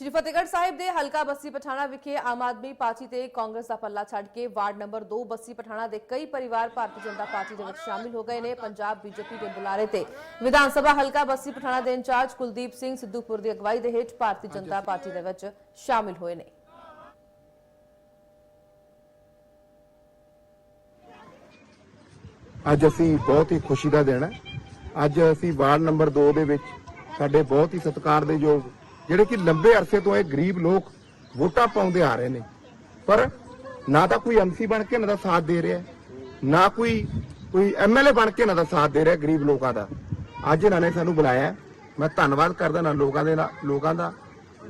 ਸ਼੍ਰੀ ਫਤਿਹਗੜ੍ਹ ਸਾਹਿਬ ਦੇ ਹਲਕਾ ਬੱਸੀ ਪਠਾਣਾ ਵਿਖੇ ਆਮ ਆਦਮੀ ਪਾਰਟੀ ਤੇ ਕਾਂਗਰਸ ਦਾ ਪੱਲਾ ਛੱਡ ਕੇ ਵਾਰਡ ਨੰਬਰ 2 ਬੱਸੀ ਪਠਾਣਾ ਦੇ ਕਈ ਪਰਿਵਾਰ ਭਾਰਤੀ ਜਨਤਾ ਪਾਰਟੀ ਦੇ ਵਿੱਚ ਸ਼ਾਮਿਲ ਹੋ ਗਏ ਨੇ ਪੰਜਾਬ ਬੀਜੇਪੀ ਦੇ ਬੁਲਾਰੇ ਤੇ। ਵਿਧਾਨ ਸਭਾ ਹਲਕਾ ਬੱਸੀ ਪਠਾਣਾ ਦੇ ਇੰਚਾਰਜ ਕੁਲਦੀਪ ਸਿੰਘ ਸਿੱਧੂਪੁਰ ਦੀ ਅਗਵਾਈ ਦੇ ਹੇਠ ਭਾਰਤੀ ਜਨਤਾ ਪਾਰਟੀ ਦੇ ਵਿੱਚ ਸ਼ਾਮਿਲ ਹੋਏ ਨੇ। ਅੱਜ ਅਸੀਂ ਬਹੁਤ ਹੀ ਖੁਸ਼ੀ ਦਾ ਦਿਨ ਹੈ। ਅੱਜ ਅਸੀਂ ਵਾਰਡ ਨੰਬਰ 2 ਦੇ ਵਿੱਚ ਸਾਡੇ ਬਹੁਤ ਹੀ ਸਤਿਕਾਰ ਦੇ ਯੋਗ ਜਿਹੜੇ ਕਿ ਲੰਬੇ ਅਰਸੇ ਤੋਂ ਇਹ ਗਰੀਬ ਲੋਕ ਵੋਟਾਂ ਪਾਉਂਦੇ ਆ ਰਹੇ ਨੇ। ਪਰ ਨਾ ਤਾਂ ਕੋਈ ਐਮਸੀ ਬਣ ਕੇ ਇਹਨਾਂ ਦਾ ਸਾਥ ਦੇ ਰਿਹਾ ਨਾ ਕੋਈ ਕੋਈ ਐਮਐਲਏ ਬਣ ਕੇ ਇਹਨਾਂ ਦਾ ਸਾਥ ਦੇ ਰਿਹਾ ਗਰੀਬ ਲੋਕਾਂ ਦਾ। ਅੱਜ ਇਹਨਾਂ ਨੇ ਸਾਨੂੰ ਬੁਲਾਇਆ ਮੈਂ ਧੰਨਵਾਦ ਕਰਦਾ ਨਾ ਲੋਕਾਂ ਦੇ ਨਾਲ, ਲੋਕਾਂ ਦਾ,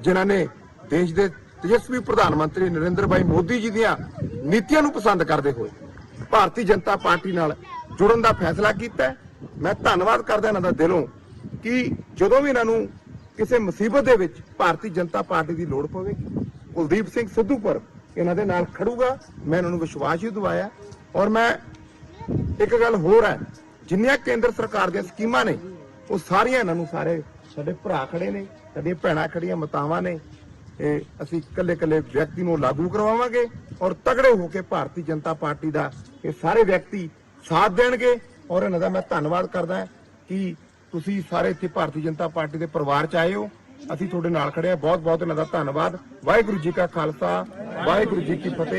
ਜਿਨ੍ਹਾਂ ਨੇ ਦੇਸ਼ ਦੇ ਤੇਜਸਵੀ ਪ੍ਰਧਾਨ ਮੰਤਰੀ ਨਰਿੰਦਰ ਭਾਈ ਮੋਦੀ ਜੀ ਦੀਆਂ ਨੀਤੀਆਂ ਨੂੰ ਪਸੰਦ ਕਰਦੇ ਹੋਏ ਭਾਰਤੀ ਜਨਤਾ ਪਾਰਟੀ ਨਾਲ ਜੁੜਨ ਦਾ ਫੈਸਲਾ ਕੀਤਾ ਮੈਂ ਧੰਨਵਾਦ ਕਰਦਾ ਇਹਨਾਂ ਦਾ ਦਿਲੋਂ ਕਿ ਜਦੋਂ ਵੀ ਇਹਨਾਂ ਨੂੰ ਕਿਸੇ ਮੁਸੀਬਤ ਦੇ ਵਿੱਚ ਭਾਰਤੀ ਜਨਤਾ ਪਾਰਟੀ ਦੀ ਲੋੜ ਪਵੇ। ਕੁਲਦੀਪ ਸਿੰਘ ਸਿੱਧੂ ਪਰ ਇਹਨਾਂ ਦੇ ਨਾਲ ਖੜੂਗਾ। ਮੈਂ ਇਹਨਾਂ ਨੂੰ ਵਿਸ਼ਵਾਸ ਹੀ ਦਿਵਾਇਆ। ਔਰ ਮੈਂ ਇੱਕ ਗੱਲ ਹੋਰ ਹੈ, ਜਿੰਨੀਆਂ ਕੇਂਦਰ ਸਰਕਾਰ ਦੀਆਂ ਸਕੀਮਾਂ ਨੇ, ਉਹ ਸਾਰੀਆਂ ਇਹਨਾਂ ਨੂੰ ਸਾਰੇ ਸਾਡੇ ਭਰਾ ਖੜੇ ਨੇ, ਸਾਡੀਆਂ ਭੈਣਾਂ ਖੜੀਆਂ, ਮਤਾਵਾਂ ਨੇ। ਇਹ ਅਸੀਂ ਇਕੱਲੇ ਇਕੱਲੇ ਵਿਅਕਤੀ ਨੂੰ ਲਾਗੂ ਕਰਵਾਵਾਂਗੇ ਔਰ ਤਗੜੇ ਹੋ ਕੇ ਭਾਰਤੀ ਜਨਤਾ ਪਾਰਟੀ ਦਾ ਇਹ ਸਾਰੇ ਵਿਅਕਤੀ ਸਾਥ ਦੇਣਗੇ। ਔਰ ਇਹਨਾਂ ਦਾ ਮੈਂ ਧੰਨਵਾਦ ਕਰਦਾ ਕਿ ਤੁਸੀਂ ਸਾਰੇ ਇੱਥੇ ਭਾਰਤੀ ਜਨਤਾ ਪਾਰਟੀ ਦੇ ਪਰਿਵਾਰ ਚ ਆਏ ਹੋ। ਅਸੀਂ ਤੁਹਾਡੇ ਨਾਲ ਖੜੇ ਆ ਬਹੁਤ ਬਹੁਤ ਇਹਨਾਂ ਦਾ ਧੰਨਵਾਦ। ਵਾਹਿਗੁਰੂ ਜੀ ਕਾ ਖਾਲਸਾ, ਵਾਹਿਗੁਰੂ ਜੀ ਕੀ ਫਤਿਹ।